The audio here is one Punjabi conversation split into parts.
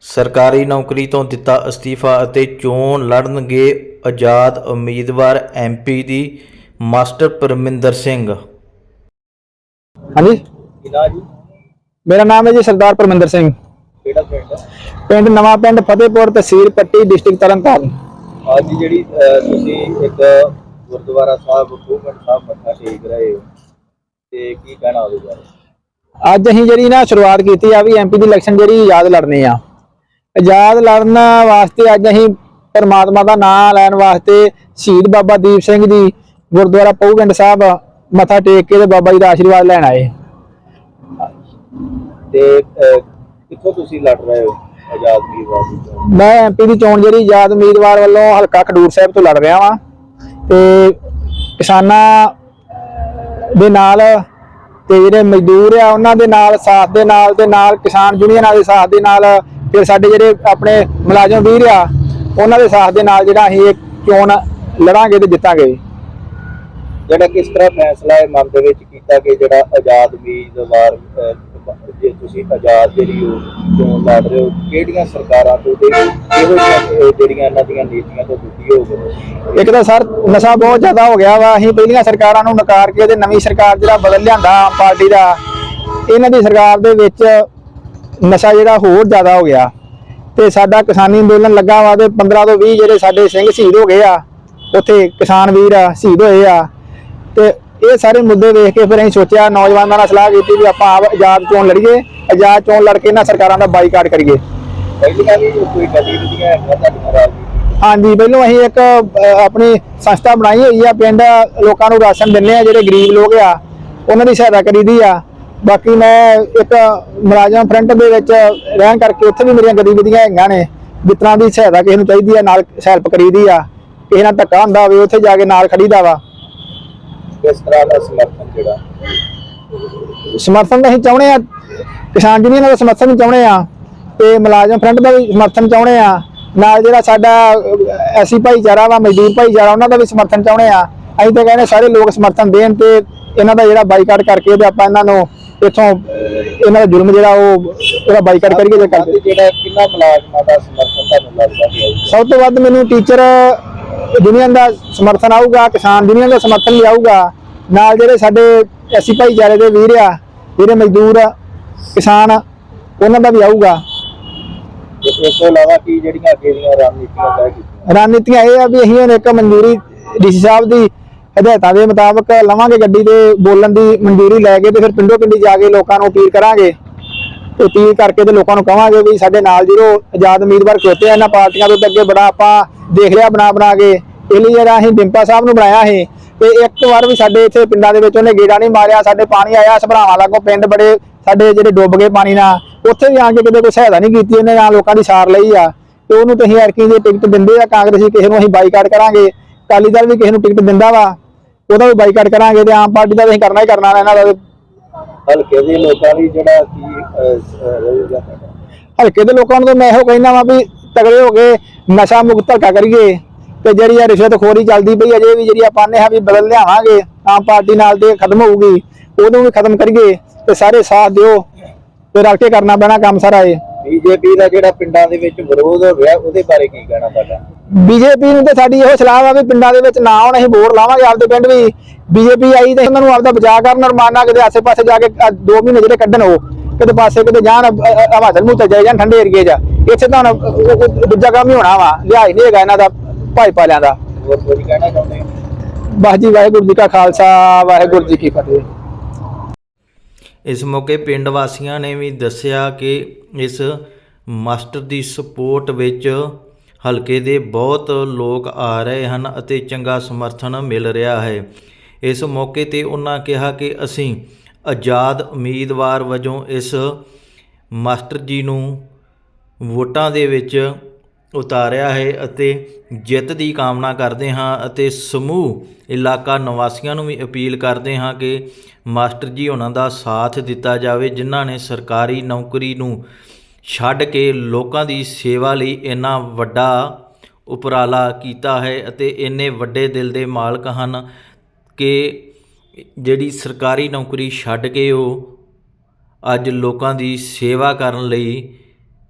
ਸਰਕਾਰੀ ਨੌਕਰੀ ਤੋਂ ਦਿੱਤਾ ਅਸਤੀਫਾ ਅਤੇ ਚੋਣ ਲੜਨਗੇ ਆਜ਼ਾਦ ਉਮੀਦਵਾਰ ਐਮਪੀ ਦੀ ਮਾਸਟਰ ਪਰਮਿੰਦਰ ਸਿੰਘ। ਹਾਂਜੀ। ਜੀ? ਮੇਰਾ ਨਾਮ ਹੈ ਜੀ ਸਰਦਾਰ ਪਰਮਿੰਦਰ ਸਿੰਘ। ਕਿਹੜਾ ਪਿੰਡ? ਪਿੰਡ ਨਵਾਂ ਪਿੰਡ ਫਤਿਹਪੁਰ ਤਹਿਸੀਲ ਪੱਟੀ ਡਿਸਟ੍ਰਿਕਟ ਤਰਨਤਾਰਨ। ਅੱਜ ਜਿਹੜੀ ਅਹ, ਤੁਸੀਂ ਇੱਕ ਗੁਰਦੁਆਰਾ ਸਾਹਿਬ ਗੋਬਿੰਦ ਸਾਹਿਬ ਮੱਥਾ ਟੇਕ ਰਹੇ ਹੋ। ਤੇ ਕੀ ਕਹਿਣਾ ਉਹਦੇ ਬਾਰੇ? ਅੱਜ ਅਸੀਂ ਜਿਹੜੀ ਨਾ ਸ਼ੁਰੂਆਤ ਕੀਤੀ ਆ ਵੀ ਐਮਪੀ ਦੀ ਇਲੈਕਸ਼ਨ ਜਿਹੜੀ ਆਜ਼ਾਦ ਲੜਨੀ ਆ। ਆਜ਼ਾਦ ਲੜਨ ਵਾਸਤੇ ਅੱਜ ਅਸੀਂ ਪਰਮਾਤਮਾ ਦਾ ਨਾਮ ਲੈਣ ਵਾਸਤੇ ਸ਼ਹੀਦ ਬਾਬਾ ਦੀਪ ਸਿੰਘ ਜੀ ਗੁਰਦੁਆਰਾ ਪਉਗੰਡ ਸਾਹਿਬ ਮੱਥਾ ਟੇਕ ਕੇ ਤੇ ਬਾਬਾ ਜੀ ਦਾ ਆਸ਼ੀਰਵਾਦ ਲੈਣ ਆਏ ਤੇ ਕਿੱਥੋਂ ਤੁਸੀਂ ਲੜ ਰਹੇ ਹੋ ਆਜ਼ਾਦ ਚੋਣ? ਮੈਂ ਐਮਪੀ ਦੀ ਚੋਣ ਜਿਹੜੀ ਆਜ਼ਾਦ ਉਮੀਦਵਾਰ ਵੱਲੋਂ ਹਲਕਾ ਖਡੂਰ ਸਾਹਿਬ ਤੋਂ ਲੜ ਰਿਹਾ ਵਾਂ ਤੇ ਕਿਸਾਨਾਂ ਦੇ ਨਾਲ ਤੇ ਜਿਹੜੇ ਮਜ਼ਦੂਰ ਆ ਉਹਨਾਂ ਦੇ ਨਾਲ ਸਾਥ ਦੇ ਨਾਲ ਤੇ ਨਾਲ ਕਿਸਾਨ ਯੂਨੀਅਨਾਂ ਦੇ ਸਾਥ ਦੇ ਨਾਲ ਫਿਰ ਸਾਡੇ ਜਿਹੜੇ ਆਪਣੇ ਮੁਲਾਜ਼ਮ ਵੀਰ ਆ ਉਹਨਾਂ ਦੇ ਸਾਥ ਦੇ ਨਾਲ ਜਿਹੜਾ ਅਸੀਂ ਇਹ ਚੋਣ ਲੜਾਂਗੇ ਤੇ ਜਿੱਤਾਂਗੇ। ਜਿਹੜਾ ਕਿਸ ਤਰ੍ਹਾਂ ਫੈਸਲਾ ਹੈ ਮਨ ਦੇ ਵਿੱਚ ਕੀਤਾ ਕਿ ਜਿਹੜਾ ਆਜ਼ਾਦ ਉਮੀਦਵਾਰ ਜੇ ਤੁਸੀਂ ਆਜ਼ਾਦ ਜਿਹੜੀ ਹੋ ਚੋਣ ਲੜ ਰਹੇ ਹੋ ਕਿਹੜੀਆਂ ਸਰਕਾਰਾਂ ਤੋਂ ਤੇ ਇਹੋ ਜਿਹੜੀਆਂ ਇਹਨਾਂ ਦੀਆਂ ਨੀਤੀਆਂ ਤੋਂ ਦੁਖੀ ਹੋ ਗਏ ਇੱਕ ਤਾਂ ਸਰ ਨਸ਼ਾ ਬਹੁਤ ਜ਼ਿਆਦਾ ਹੋ ਗਿਆ ਵਾ। ਅਸੀਂ ਪਹਿਲੀਆਂ ਸਰਕਾਰਾਂ ਨੂੰ ਨਕਾਰ ਕੇ ਤੇ ਨਵੀਂ ਸਰਕਾਰ ਜਿਹੜਾ ਬਦਲ ਲਿਆਂਦਾ ਆਮ ਪਾਰਟੀ ਦਾ ਇਹਨਾਂ ਦੀ ਸਰਕਾਰ ਦੇ ਵਿੱਚ ਨਸ਼ਾ ਜਿਹੜਾ ਹੋਰ ਜ਼ਿਆਦਾ ਹੋ ਗਿਆ ਤੇ ਸਾਡਾ ਕਿਸਾਨੀ ਅੰਦੋਲਨ ਲੱਗਾ ਵਾ ਤੇ 15 ਤੋਂ 20 ਜਿਹੜੇ ਸਾਡੇ ਸਿੰਘ ਸ਼ਹੀਦ ਹੋ ਗਏ ਆ ਉੱਥੇ ਕਿਸਾਨ ਵੀਰ ਆ ਸ਼ਹੀਦ ਹੋਏ ਆ। ਤੇ ਇਹ ਸਾਰੇ ਮੁੱਦੇ ਵੇਖ ਕੇ ਫਿਰ ਅਸੀਂ ਸੋਚਿਆ ਨੌਜਵਾਨਾਂ ਨਾਲ ਸਲਾਹ ਕੀਤੀ ਵੀ ਆਪਾਂ ਆਪ ਆਜ਼ਾਦ ਚੋਣ ਲੜੀਏ ਆਜ਼ਾਦ ਚੋਣ ਲੜ ਕੇ ਇਹਨਾਂ ਸਰਕਾਰਾਂ ਦਾ ਬਾਈਕਾਟ ਕਰੀਏ। ਹਾਂਜੀ ਪਹਿਲੋਂ ਅਸੀਂ ਇੱਕ ਆਪਣੀ ਸੰਸਥਾ ਬਣਾਈ ਹੋਈ ਆ ਪਿੰਡ ਲੋਕਾਂ ਨੂੰ ਰਾਸ਼ਨ ਦਿੰਨੇ ਆ ਜਿਹੜੇ ਗਰੀਬ ਲੋਕ ਆ ਉਹਨਾਂ ਦੀ ਸਹਾਇਤਾ ਕਰੀਦੀ ਆ। ਬਾਕੀ ਮੈਂ ਇੱਕ ਮੁਲਾਜ਼ਮ ਫਰੰਟ ਦੇ ਵਿੱਚ ਰਹਿਣ ਕਰਕੇ ਉੱਥੇ ਵੀ ਮੇਰੀਆਂ ਗਤੀਵਿਧੀਆਂ ਹੈਗੀਆਂ ਨੇ ਤਰ੍ਹਾਂ ਦੀ ਸਹਾਇਤਾ ਕਿਸੇ ਨੂੰ ਚਾਹੀਦੀ ਆ ਨਾਲ ਹੈਲਪ ਕਰੀਦੀ ਆ ਕਿਸੇ ਨਾਲ ਧੱਕਾ ਹੁੰਦਾ ਹੋਵੇ ਉੱਥੇ ਜਾ ਕੇ ਨਾਲ ਖੜੀਦਾ ਵਾ। ਕਿਸ ਤਰ੍ਹਾਂ ਦਾ ਸਮਰਥਨ ਜਿਹੜਾ? ਸਮਰਥਨ ਅਸੀਂ ਚਾਹੁੰਦੇ ਆ ਕਿਸਾਨ ਯੂਨੀਅਨ ਦਾ ਸਮਰਥਨ ਵੀ ਚਾਹੁੰਦੇ ਆ ਤੇ ਮੁਲਾਜ਼ਮ ਫਰੰਟ ਦਾ ਵੀ ਸਮਰਥਨ ਚਾਹੁੰਦੇ ਆ ਨਾਲ ਜਿਹੜਾ ਸਾਡਾ ਐਸੀ ਭਾਈਚਾਰਾ ਵਾ ਮਜ਼ਦੂਰ ਭਾਈਚਾਰਾ ਉਹਨਾਂ ਦਾ ਵੀ ਸਮਰਥਨ ਚਾਹੁੰਦੇ ਆ ਅਸੀਂ ਤਾਂ ਕਹਿੰਦੇ ਸਾਰੇ ਲੋਕ ਸਮਰਥਨ ਦੇਣ ਤੇ ਇਹਨਾਂ ਦਾ ਜਿਹੜਾ ਬਾਈਕਾਟ ਕਰਕੇ ਤੇ ਆਪਾਂ ਇਹਨਾਂ ਨੂੰ ਇੱਥੋਂ ਇਹਨਾਂ ਦਾ ਜੁਰਮ ਜਿਹੜਾ ਉਹ ਇਹਦਾ ਬਾਈਕਾਟ ਕਰੀਏ ਜੇ ਕਰਦੇ। ਤੇ ਜਿਹੜਾ ਕਿੰਨਾ ਮੁਲਾਜ਼ਮਾਂ ਦਾ ਸਮਰਥਨ ਤੁਹਾਨੂੰ ਲੱਗਦਾ ਕਿ ਆਊਗਾ? ਸਭ ਤੋਂ ਵੱਧ ਮੈਨੂੰ ਟੀਚਰ ਯੂਨੀਅਨ ਦਾ ਸਮਰਥਨ ਆਊਗਾ ਕਿਸਾਨ ਯੂਨੀਅਨ ਦਾ ਸਮਰਥਨ ਵੀ ਆਊਗਾ। ਨਾਲ ਜਿਹੜੇ ਸਾਡੇ ਐਸੀ ਭਾਈਚਾਰੇ ਦੇ ਵੀਰ ਆ ਜਿਹੜੇ ਮਜ਼ਦੂਰ ਆ, ਕਿਸਾਨ ਉਹਨਾਂ ਦਾ ਵੀ ਆਊਗਾ। ਇਸ ਤੋਂ ਇਲਾਵਾ ਕੀ ਜਿਹੜੀਆਂ ਅੱਗੇ ਦੀਆਂ ਰਣਨੀਤੀਆਂ ਤੈਅ ਕੀਤੀਆਂ? ਰਣਨੀਤੀਆਂ ਇਹ ਆ ਵੀ ਅਸੀਂ ਹੁਣ ਇੱਕ ਮਨਜ਼ੂਰੀ ਡੀਸੀ ਸਾਹਿਬ ਦੀ ਹਦਾਇਤਾਂ ਦੇ ਮੁਤਾਬਕ ਲਵਾਂਗੇ ਗੱਡੀ ਦੇ ਬੋਲਣ ਦੀ ਮਨਜ਼ੂਰੀ ਲੈ ਕੇ ਤੇ ਫਿਰ ਪਿੰਡੋ ਪਿੰਡੀ ਜਾ ਕੇ ਲੋਕਾਂ ਨੂੰ ਅਪੀਲ ਕਰਾਂਗੇ। ਤੇ ਅਪੀਲ ਕਰਕੇ ਤੇ ਲੋਕਾਂ ਨੂੰ ਕਹਾਂਗੇ ਵੀ ਸਾਡੇ ਨਾਲ ਜਿਹੜੋ ਆਜ਼ਾਦ ਉਮੀਦਵਾਰ ਖਲੋਤੇ ਇਹਨਾਂ ਪਾਰਟੀਆਂ ਤੋਂ ਅੱਗੇ ਬੜਾ ਆਪਾਂ ਦੇਖ ਲਿਆ ਬਣਾ ਬਣਾ ਕੇ। ਇਹ ਲਈ ਜਿਹੜਾ ਅਸੀਂ ਡਿੰਪਾ ਸਾਹਿਬ ਨੂੰ ਬਣਾਇਆ ਸੀ ਤੇ ਇੱਕ ਵਾਰ ਵੀ ਸਾਡੇ ਇੱਥੇ ਪਿੰਡਾਂ ਦੇ ਵਿੱਚ ਉਹਨੇ ਗੇੜਾ ਨਹੀਂ ਮਾਰਿਆ, ਸਾਡੇ ਪਾਣੀ ਆਇਆ, ਸਭਰਾਵਾਂ ਲਾਗੋਂ ਪਿੰਡ ਬੜੇ ਸਾਡੇ ਜਿਹੜੇ ਡੁੱਬ ਗਏ ਪਾਣੀ ਨਾਲ, ਉੱਥੇ ਵੀ ਆ ਕੇ ਕਿਤੇ ਕੋਈ ਸਹਾਇਤਾ ਨਹੀਂ ਕੀਤੀ ਉਹਨੇ ਜਾਂ ਲੋਕਾਂ ਦੀ ਸਾਰ ਲਈ ਆ। ਤੇ ਉਹਨੂੰ ਤੁਸੀਂ ਅਸੀਂ ਐਰਕੀ ਦੀ ਟਿਕਟ ਦਿੰਦੇ ਆ, ਕਾਂਗਰਸੀ ਕਿਸੇ ਨੂੰ ਅਸੀਂ ਬਾਈਕਾਟ ਕਰਾਂਗੇ। ਅਕਾਲੀ ਦਲ ਵੀ ਕਿਸੇ ਨੂੰ ਟਿਕਟ ਦਿੰਦਾ ਵਾ। ਉਹਦਾ ਵੀ ਬਾਈਕਾਟ ਕਰਾਂਗੇ ਤੇ ਆਮ ਪਾਰਟੀ ਦਾ ਤਾਂ ਅਸੀਂ ਕਰਨਾ ਹੀ ਕਰਨਾ ਇਹਨਾਂ ਦਾ ਹਲਕੇ ਦੇ ਲੋਕਾਂ ਲਈ ਜਿਹੜਾ ਕੀ ਰਹੇਗਾ? ਹਲਕੇ ਦੇ ਲੋਕਾਂ ਨੂੰ ਤਾਂ ਮੈਂ ਇਹੋ ਕਹਿੰਦਾ ਵਾਂ ਵੀ ਤਗੜੇ ਹੋ ਕੇ ਨਸ਼ਾ ਮੁਕਤ ਹਲਕਾ ਕਰੀਏ ਤੇ ਜਿਹੜੀ ਆ ਰਿਸ਼ਵਤਖੋਰੀ ਚੱਲਦੀ ਪਈ ਅਜੇ ਵੀ ਜਿਹੜੀ ਆਪਾਂ ਨੇ ਆ ਵੀ ਬਦਲ ਲਿਆਵਾਂਗੇ ਆਮ ਪਾਰਟੀ ਨਾਲ ਤੇ ਖਤਮ ਹੋਊਗੀ ਉਹਨੂੰ ਵੀ ਖਤਮ ਕਰੀਏ ਤੇ ਸਾਰੇ ਸਾਥ ਦਿਓ ਤੇ ਰਲ ਕੇ ਕਰਨਾ ਪੈਣਾ ਕੰਮ ਸਾਰਾ ਇਹ ਬੀਜੇਪੀ ਦਾ ਜਿਹੜਾ ਪਿੰਡਾਂ ਦੇ ਵਿੱਚ ਵਿਰੋਧ ਹੋ ਰਿਹਾ ਉਹਦੇ ਬਾਰੇ ਕੀ ਕਹਿਣਾ ਤੁਹਾਡਾ? ਬੀਜੇਪੀ ਨੂੰ ਤੇ ਸਾਡੀ ਇਹੋ ਸਲਾਹ ਵਾ ਵੀ ਪਿੰਡਾਂ ਦੇ ਵਿੱਚ ਨਾ ਹੁਣ ਅਸੀਂ ਵੋਟ ਲਾਵਾਂਗੇ ਆਪਦੇ ਪਿੰਡ ਵੀ। ਬੀਜੇਪੀ ਆਈ ਤੇ ਉਹਨਾਂ ਨੂੰ ਆਪਦਾ ਬਚਾਅ ਕਰਨ ਰਮਾਨਾ ਕਿਤੇ ਆਸੇ-ਪਾਸੇ ਜਾ ਕੇ ਆਹ ਦੋ ਮਹੀਨੇ ਜਿਹੜੇ ਕੱਢਣ ਉਹ ਕਿਤੇ ਪਾਸੇ ਕਿਤੇ ਜਾਣ ਹਵਾਦਲ ਮੂੰਹ ਤੇ ਜਾਏ ਜਾਣ ਠੰਡੇ ਏਰੀਏ 'ਚ। ਇੱਥੇ ਤਾਂ ਦੂਜਾ ਕੰਮ ਹੀ ਹੋਣਾ ਵਾ ਲਿਹਾਜ਼ ਨਹੀਂ ਹੈਗਾ ਇਹਨਾਂ ਦਾ ਭਾਈ ਪਾਲਿਆਂ ਦਾ। ਹੋਰ ਕੋਈ ਕਹਿਣਾ ਚਾਹੁੰਦੇ ਹੋ? ਬਸ ਜੀ ਵਾਹਿਗੁਰੂ ਜੀ ਕਾ ਖਾਲਸਾ ਵਾਹਿਗੁਰੂ ਜੀ ਕੀ ਫਤਿਹ। ਇਸ ਮੌਕੇ ਪਿੰਡ ਵਾਸੀਆਂ ਨੇ ਵੀ ਦੱਸਿਆ ਕਿ ਇਸ ਮਾਸਟਰ ਦੀ ਸਪੋਰਟ ਵਿੱਚ ਹਲਕੇ ਦੇ ਬਹੁਤ ਲੋਕ ਆ ਰਹੇ ਹਨ ਅਤੇ ਚੰਗਾ ਸਮਰਥਨ ਮਿਲ ਰਿਹਾ ਹੈ। ਇਸ ਮੌਕੇ ਤੇ ਉਹਨਾਂ ਕਿਹਾ ਕਿ ਅਸੀਂ ਆਜ਼ਾਦ ਉਮੀਦਵਾਰ ਵਜੋਂ ਇਸ ਮਾਸਟਰ ਜੀ ਨੂੰ ਵੋਟਾਂ ਦੇ ਵਿੱਚ ਉਤਾਰਿਆ ਹੈ ਅਤੇ ਜਿੱਤ ਦੀ ਕਾਮਨਾ ਕਰਦੇ ਹਾਂ ਅਤੇ ਸਮੂਹ ਇਲਾਕਾ ਨਿਵਾਸੀਆਂ ਨੂੰ ਵੀ ਅਪੀਲ ਕਰਦੇ ਹਾਂ ਕਿ ਮਾਸਟਰ ਜੀ ਉਹਨਾਂ ਦਾ ਸਾਥ ਦਿੱਤਾ ਜਾਵੇ, ਜਿਨ੍ਹਾਂ ਨੇ ਸਰਕਾਰੀ ਨੌਕਰੀ ਨੂੰ ਛੱਡ ਕੇ ਲੋਕਾਂ ਦੀ ਸੇਵਾ ਲਈ ਇੰਨਾ ਵੱਡਾ ਉਪਰਾਲਾ ਕੀਤਾ ਹੈ ਅਤੇ ਇੰਨੇ ਵੱਡੇ ਦਿਲ ਦੇ ਮਾਲਕ ਹਨ ਕਿ ਜਿਹੜੀ ਸਰਕਾਰੀ ਨੌਕਰੀ ਛੱਡ ਕੇ ਉਹ ਅੱਜ ਲੋਕਾਂ ਦੀ ਸੇਵਾ ਕਰਨ ਲਈ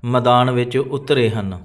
ਮੈਦਾਨ ਵਿੱਚ ਉਤਰੇ ਹਨ।